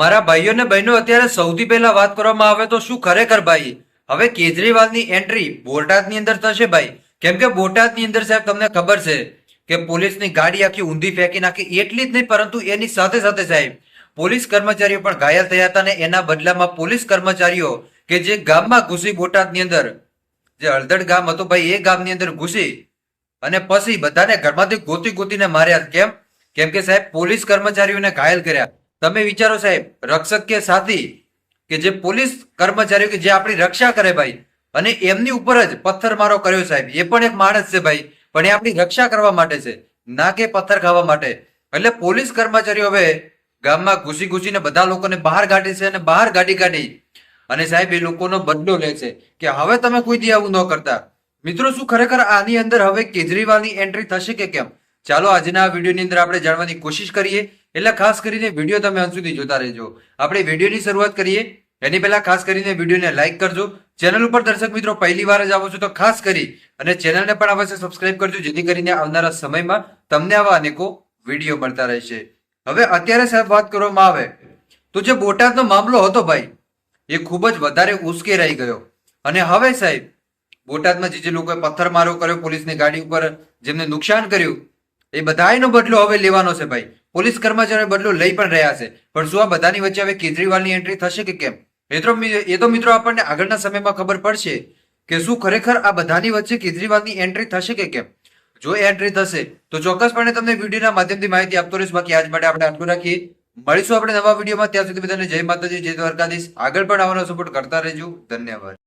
મારા ભાઈઓ ને બહેનો અત્યારે સૌથી પહેલા વાત કરવામાં આવે તો શું ખરેખર ભાઈ? હવે કેજરીવાલની એન્ટ્રી બોટાદની અંદર થશે ભાઈ. કેમ કે બોટાદની અંદર સાહેબ તમને ખબર છે કે પોલીસની ગાડી આખી ઊંધી ફેંકી નાખી, એટલી જ નહીં, પરંતુ એની સાથે સાથે સાહેબ, પોલીસ કર્મચારીઓ પણ ઘાયલ થયા હતા અને એના બદલામાં પોલીસ કર્મચારીઓ કે જે ગામમાં ઘૂસી બોટાદની અંદર, જે હળદડ ગામ હતું ભાઈ, એ ગામની અંદર ઘૂસી અને પછી બધાને ઘરમાંથી ગોતી ગોતીને માર્યા. કેમ? કેમ કે સાહેબ, પોલીસ કર્મચારીઓને ઘાયલ કર્યા. તમે વિચારો સાહેબ, રક્ષક કે સાથી કે જે પોલીસ કર્મચારીઓ કે જે આપણી રક્ષા કરે ભાઈ, અને એમની ઉપર જ પથ્થરમારો કર્યો સાહેબ, એ પણ એક માણસ છે ભાઈ, પણ એ આપણી રક્ષા કરવા માટે છે, ના કે પથ્થર ખાવા માટે. એટલે પોલીસ કર્મચારીઓ હવે ગામમાં ઘૂસી ઘૂસીને બધા લોકોને બહાર કાઢે છે અને બહાર ગાડી કાઢી. અને સાહેબ, એ લોકોનો બદલો લે છે કે હવે તમે કોઈ દી આવું ન કરતા. મિત્રો, શું ખરેખર આની અંદર હવે કેજરીવાલની એન્ટ્રી થશે કે કેમ? ચાલો, આજના વિડીયોની અંદર આપણે જાણવાની કોશિશ કરીએ એટલે ખાસ કરીને વીડિયો તમે અંત સુધી જોતા રહેજો. આપણે વિડીયોની શરૂઆત કરીએ. એની પહેલા ખાસ કરીને વિડીયોને લાઈક કરજો. ચેનલ ઉપર દર્શક મિત્રો પહેલી વાર જ આવો છો તો ખાસ કરી અને ચેનલને પણ અવશ્ય સબસ્ક્રાઇબ કરજો, જેથી કરીને આવનારા સમયમાં તમને આવા અનેકો વીડિયો મળતા રહેશે. હવે અત્યારે સાહેબ વાત કરવામાં આવે તો જે બોટાદનો મામલો હતો ભાઈ, એ ખૂબ જ વધારે ઉશ્કેરાઈ ગયો. અને હવે સાહેબ, બોટાદમાં જે જે લોકોએ પથ્થરમારો કર્યો, પોલીસની ગાડી ઉપર જેમને નુકસાન કર્યું, એ બધાયનો બદલો હવે લેવાનો છે ભાઈ. પોલીસ કર્મચારીઓ બદલો લઈ પણ રહ્યા છે. પણ શું આ બધાની વચ્ચે હવે કેજરીવાલની એન્ટ્રી થશે કે કેમ? મિત્રો એ તો મિત્રો આપણને આગળના સમયમાં ખબર પડશે કે શું ખરેખર આ બધાની વચ્ચે કેજરીવાલની એન્ટ્રી થશે કે કેમ? જો એન્ટ્રી થશે, તો ચોક્કસપણે તમને વિડીયોના માધ્યમથી માહિતી આપતો રહીશ. બાકી આજ માટે આપણે આટલું રાખીએ. મળીશું આપણે નવા વિડીયોમાં. ત્યાં સુધી બધાને જય માતાજી, જય દ્વારકાધીશ. આગળ પણ આવવાનો સપોર્ટ કરતા રહેજો. ધન્યવાદ.